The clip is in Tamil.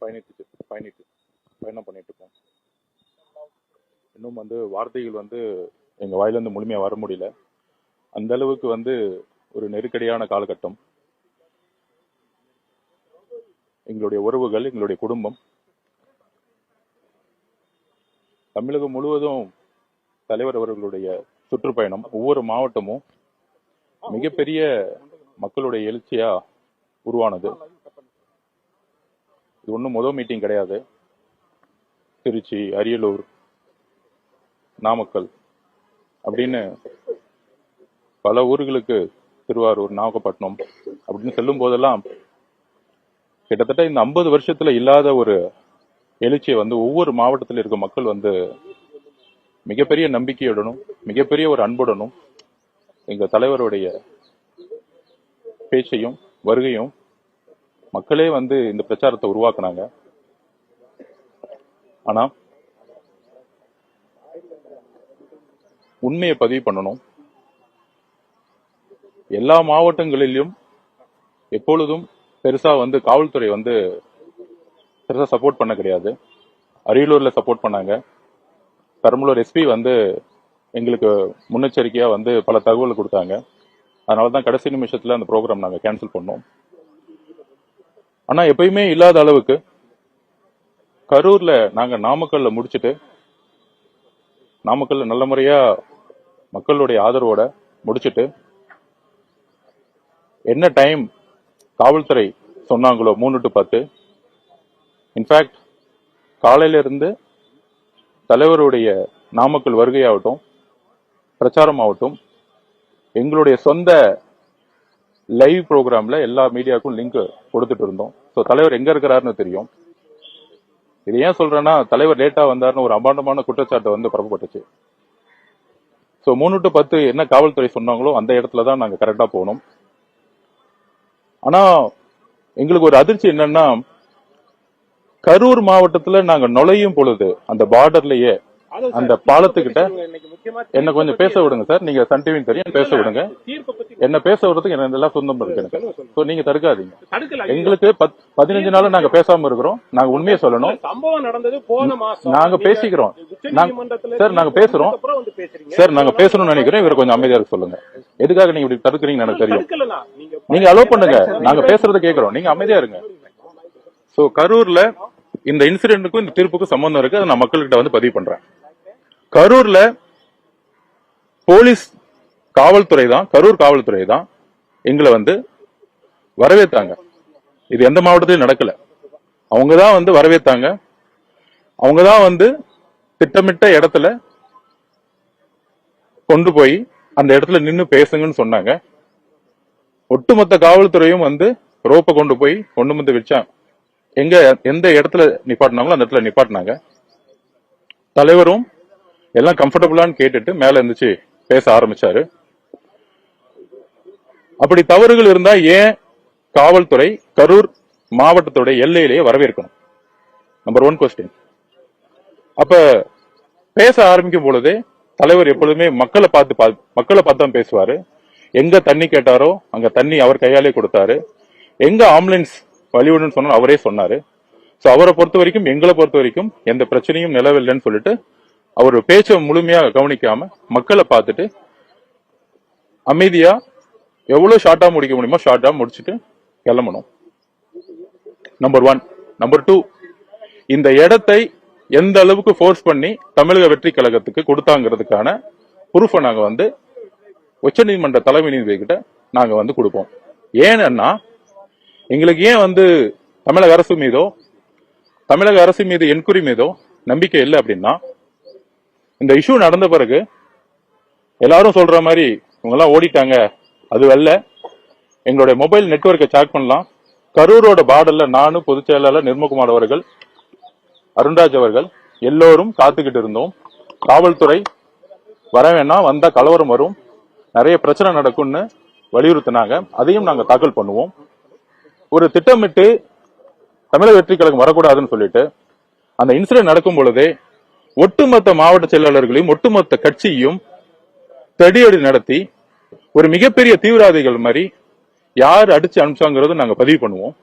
பயணித்து பயணித்து பயணம் பண்ணிட்டு இருக்கோம் இன்னும் வந்து வார்த்தைகள் வந்து எங்க வாயிலிருந்து முழுமையா வர முடியல. அந்த அளவுக்கு வந்து ஒரு நெருக்கடியான காலகட்டம். எங்களுடைய உறவுகள் எங்களுடைய குடும்பம். தமிழகம் முழுவதும் தலைவர் அவர்களுடைய சுற்றுப்பயணம் ஒவ்வொரு மாவட்டமும் மிகப்பெரிய மக்களுடைய எழுச்சியா உருவானது. இது ஒன்றும் முதல் மீட்டிங் கிடையாது. திருச்சி அரியலூர் நாமக்கல் அப்படின்னு பல ஊர்களுக்கு திருவாரூர் நாகப்பட்டினம் அப்படின்னு செல்லும் போதெல்லாம் கிட்டத்தட்ட இந்த ஐம்பது வருஷத்துல இல்லாத ஒரு எழுச்சியை வந்து ஒவ்வொரு மாவட்டத்தில் இருக்க மக்கள் வந்து மிகப்பெரிய நம்பிக்கையுடனும் மிகப்பெரிய ஒரு அன்புடனும் எங்க தலைவருடைய பேச்சையும் வருகையும் மக்களே வந்து இந்த பிரச்சாரத்தை உருவாக்குனாங்க. ஆனா உண்மையை பதிவு பண்ணணும். எல்லா மாவட்டங்களிலும் எப்பொழுதும் பெருசா வந்து காவல்துறை வந்து பெருசா சப்போர்ட் பண்ண கிடையாது. அரியலூர்ல சப்போர்ட் பண்ணாங்க. பெரம்பலூர் எஸ்பி வந்து எங்களுக்கு முன்னெச்சரிக்கையா வந்து பல தகவல் கொடுத்தாங்க. அதனால தான் கடைசி நிமிஷத்துல அந்த ப்ரோக்ராம் நாங்கள் கேன்சல் பண்ணோம். ஆனா எப்பயுமே இல்லாத அளவுக்கு கரூர்ல நாங்க நாமக்கல்ல முடிச்சுட்டு நாமக்கல்ல நல்ல முறையா மக்களுடைய ஆதரவோட முடிச்சுட்டு என்ன டைம் காவல்துறை சொன்னாங்களோ மூணு டு பத்து இன்ஃபேக்ட் காலையில இருந்து தலைவருடைய நாமக்கல் வருகையாகட்டும் பிரச்சாரம் ஆகட்டும் எங்களுடைய சொந்த லைவ் ப்ரோக்ராம்ல எல்லா மீடியாவுக்கும் லிங்க் கொடுத்துட்டு இருந்தோம். ஸோ தலைவர் எங்க இருக்கிறாருன்னு தெரியும். இது ஏன் சொல்றேன்னா தலைவர் லேட்டா வந்தாருன்னு ஒரு அபாண்டமான குற்றச்சாட்டு வந்து பரப்பப்பட்டுச்சு ஸோ மூணு டு பத்து என்ன காவல்துறை சொன்னாங்களோ அந்த இடத்துல தான் நாங்கள் கரெக்டாக போனோம். ஆனால் எங்களுக்கு ஒரு அதிர்ச்சி என்னன்னா கரூர் மாவட்டத்தில் நாங்கள் நுழையும் பொழுது அந்த பார்டர்லயே அந்த பாலத்துக்கிட்ட என்ன கொஞ்சம் பேச விடுங்க சார். நீங்க சன் டிவின்னு தெரியும். பேச விடுங்க. தீர்ப்பை பத்தி என்ன பேச விடுறதுக்கு எனக்கு எல்லாம் சொந்தம் இருக்கு எனக்கு. நீங்க தடுக்காதீங்க. எங்களுக்கு பத்- பதினஞ்சு நாள் நாங்க பேசாம இருக்கிறோம். நாங்க உண்மையை சொல்லணும். சம்பவம் நடந்தது போன மாசம். நாங்க நீங்க பேசிக்கிறோம். சார், நாங்க பேசுறோம். வந்ததுக்கு அப்புறம் வந்து பேசுறீங்க. சார் நாங்க பேசணும்னு நினைக்கிறோம். இவரை கொஞ்சம் அமைதியா சொல்லுங்க. எதுக்காக நீங்க இப்படி தடுக்கிறீங்கன்னு எனக்கு தெரியும். நீங்க அலோவ் பண்ணுங்க. நாங்க பேசுறத கேக்குறோம். நீங்க அமைதியா இருங்க. சோ கரூர்ல இந்த இன்சிடென்ட்டுக்கும் இந்த தீர்ப்புக்கும் சம்பந்தம் இருக்கு. அதை நான் மக்கள்கிட்ட வந்து பதிவு பண்றேன். கரூர்ல போலீஸ் காவல்துறை தான் கரூர் காவல்துறை தான் எங்களை வந்து வரவேற்றாங்க இது எந்த மாவட்டத்திலும் நடக்கல. அவங்க தான் வந்து வரவேற்றாங்க அவங்க தான் வந்து திட்டமிட்ட இடத்துல கொண்டு போய் அந்த இடத்துல நின்னு பேசுங்கன்னு சொன்னாங்க. ஒட்டுமொத்த காவல்துறையும் வந்து ரோப்பை கொண்டு போய் கொண்டு வந்து வச்சாங்க. எங்க எந்த இடத்துல நிப்பாட்டினாங்களோ அந்த இடத்துல நிப்பாட்டினாங்க. தலைவரும் எல்லாம் கம்ஃபர்டபுளான்னு கேட்டுட்டு மேல இருந்துச்சு பேச ஆரம்பிச்சாரு. அப்படி தவறுகள் இருந்தா ஏன் காவல்துறை கரூர் மாவட்டத்துடைய எல்லையிலேயே வரவேற்கணும்? நம்பர் ஒன் கொஸ்டின் அப்ப பேச ஆரம்பிக்கும் பொழுதே தலைவர் எப்பொழுதுமே மக்களை பார்த்து பா- மக்களை பார்த்து தான் பேசுவாரு. எங்க தண்ணி கேட்டாரோ அங்க தண்ணி அவர் கையாலே கொடுத்தாரு. எங்க ஆம்புலன்ஸ் வழிவிடுன்னு சொன்னாலும் அவரே சொன்னாரு. சோ அவரை பொறுத்த வரைக்கும் எங்களை பொறுத்த வரைக்கும் எந்த பிரச்சனையும் நிலவில்லைன்னு சொல்லிட்டு அவர் பேச்சை முழுமையாக கவனிக்காம மக்களை பார்த்துட்டு அமைதியா எவ்வளவு ஷார்ட்டா முடிக்க முடியுமோ ஷார்ட்டா முடிச்சுட்டு கிளம்பணும். நம்பர் ஒன் நம்பர் டூ இந்த இடத்தை எந்த அளவுக்கு ஃபோர்ஸ் பண்ணி தமிழக வெற்றி கழகத்துக்கு கொடுத்தாங்கிறதுக்கான ப்ரூஃபை நாங்கள் வந்து உச்சநீதிமன்ற தலைமை நீதிபதி கிட்ட நாங்க வந்து கொடுப்போம். ஏன்னா எங்களுக்கு ஏன் வந்து தமிழக அரசு மீதோ தமிழக அரசு மீது என்கொயரி மீதோ நம்பிக்கை இல்லை அப்படின்னா இந்த இஷ்யூ நடந்த பிறகு எல்லாரும் சொல்ற மாதிரி இவங்கெல்லாம் ஓடிட்டாங்க. அது வெல்ல எங்களுடைய மொபைல் நெட்வொர்க்கை செக் பண்ணலாம். கரூரோட பார்டர்ல நானும் பொதுச் செயலாளர் நிர்மகுமார் அவர்கள் அருண்ராஜ் அவர்கள் எல்லோரும் காத்துக்கிட்டு இருந்தோம். காவல்துறை வர வேணாம் வந்தா கலவரம் வரும். நிறைய பிரச்சனை நடக்கும்னு வலியுறுத்தினாங்க. அதையும் நாங்க தாக்கல் பண்ணுவோம். ஒரு திட்டமிட்டு தமிழக வெற்றி கழகம் வரக்கூடாதுன்னு சொல்லிட்டு அந்த இன்சிடென்ட் நடக்கும் பொழுதே ஒட்டுமொத்த மாவட்ட செயலாளர்களையும் ஒட்டுமொத்த கட்சியையும் தடியடி நடத்தி ஒரு மிகப்பெரிய தீவிரவாதிகள் மாதிரி யார் அடிச்சு அனுப்பிச்சாங்கிறத நாங்க பதிவு பண்ணுவோம்.